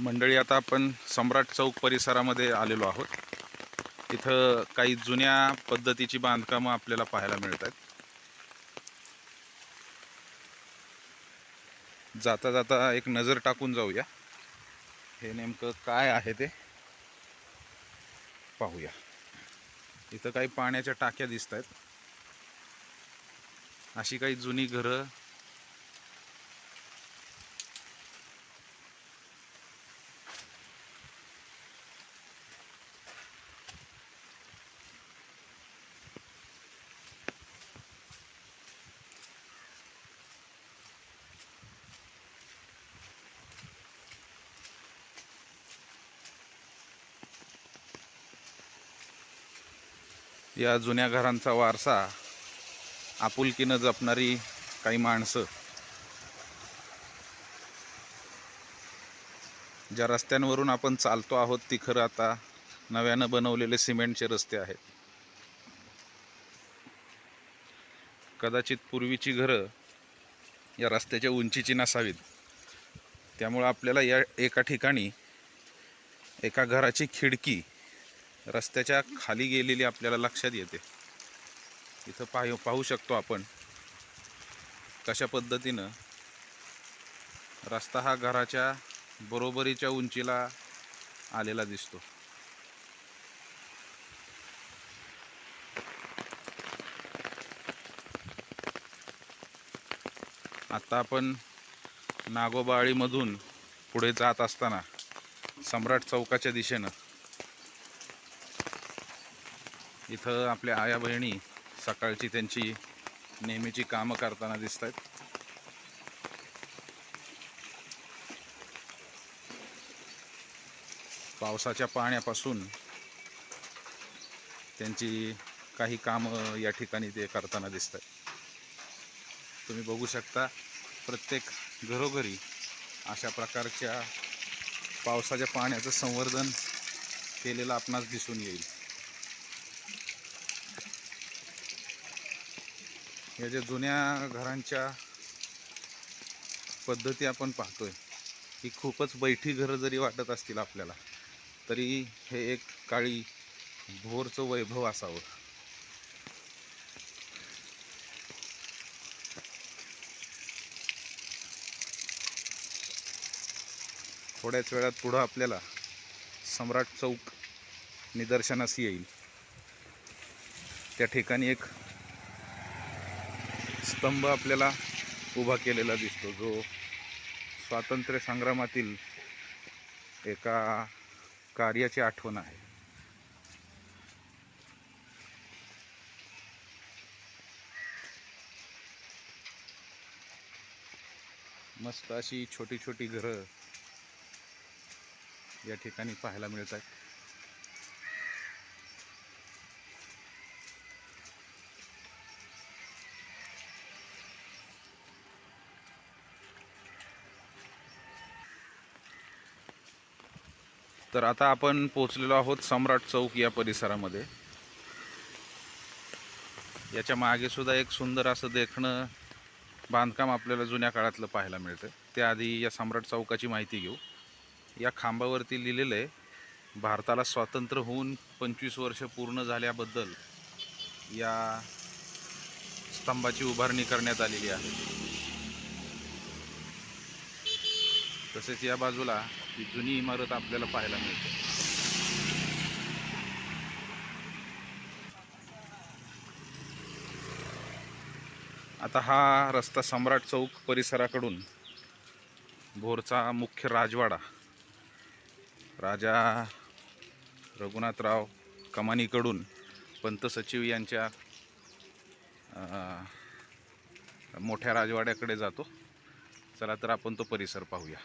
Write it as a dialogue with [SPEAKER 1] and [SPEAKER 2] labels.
[SPEAKER 1] मंडळी आता आपण सम्राट चौक परिसरामध्ये आलेलो आहोत. इथं काही जुन्या पद्धतीची बांधकामं आपल्याला पाहायला मिळत आहेत. जाता जाता एक नजर टाकून जाऊया. हे नेमकं काय आहे ते पाहूया. इथं काही पाण्याच्या टाक्या दिसत आहेत. अशी काही जुनी घरं या जुन्या घरांचा वारसा आपुलकीनं जपणारी काही माणसं. ज्या रस्त्यांवरून आपण चालतो आहोत ती खरं आता नव्यानं बनवलेले सिमेंटचे रस्ते आहेत. कदाचित पूर्वीची घरं या रस्त्याच्या उंचीची नसावीत. त्यामुळं आपल्याला या एका ठिकाणी एका घराची खिडकी रस्त्याच्या खाली गेलेली आपल्याला लक्षात येते. इथं पाह पाहू शकतो आपण कशा पद्धतीनं रस्ता हा घराच्या बरोबरीच्या उंचीला आलेला दिसतो. आता आपण नागोबाळीमधून पुढे जात असताना सम्राट चौकाच्या दिशेनं इथं आपल्या आया बहिणी सकाळची त्यांची नेहमीची कामं करताना दिसत आहेत पावसाच्या पाण्यापासून त्यांची काही कामं या ठिकाणी ते करताना दिसत आहेत तुम्ही बघू शकता प्रत्येक घरोघरी अशा प्रकारच्या पावसाच्या पाण्याचं संवर्धन केलेलं आपणास दिसून येईल. या ज्या जुन्या घरांच्या पद्धती आपण पाहतोय ही खूपच बैठी घरं जरी वाटत असतील आपल्याला तरी हे एक काळी भोरचं वैभव असावं. थोड्याच वेळात पुढं आपल्याला सम्राट चौक निदर्शनास येईल. त्या ठिकाणी एक स्तंभ आपल्याला उभा केलेला दिसतो. जो स्वातंत्र्य संग्रामातील एका कार्याची आठवण आहे. मस्त अशी छोटी छोटी घरं या ठिकाणी पाहायला मिळत आहेत तर आता आपण पोचलेलो आहोत सम्राट चौक या परिसरामध्ये. याच्या मागे सुद्धा एक सुंदर असं देखणं बांधकाम आपल्याला जुन्या काळातलं पाहायला मिळतं त्याआधी या सम्राट चौकाची माहिती घेऊ. या खांबावरती लिहिलेलं आहे भारताला स्वातंत्र्य होऊन पंचवीस वर्ष पूर्ण झाल्याबद्दल या स्तंभाची उभारणी करण्यात आलेली आहे. तसेच या बाजूला ही जुनी इमारत आपल्याला पाहायला मिळते. आता हा रस्ता सम्राट चौक परिसराकडून भोरचा मुख्य राजवाडा राजा रघुनाथराव कमानीकडून पंत सचिव यांच्या मोठ्या राजवाड्याकडे जातो. चला तर आपण तो परिसर पाहूया.